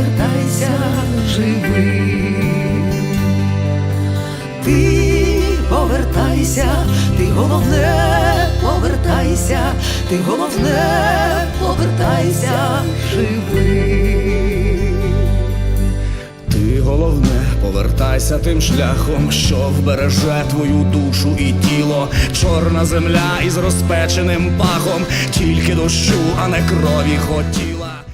повертайся, живий. Ти повертайся, ти головне, повертайся, ти головне, повертайся, живий. Ти головне, повертайся тим шляхом, що вбереже твою душу і тіло, чорна земля із розпеченим пахом, тільки дощу, а не крові хотіла.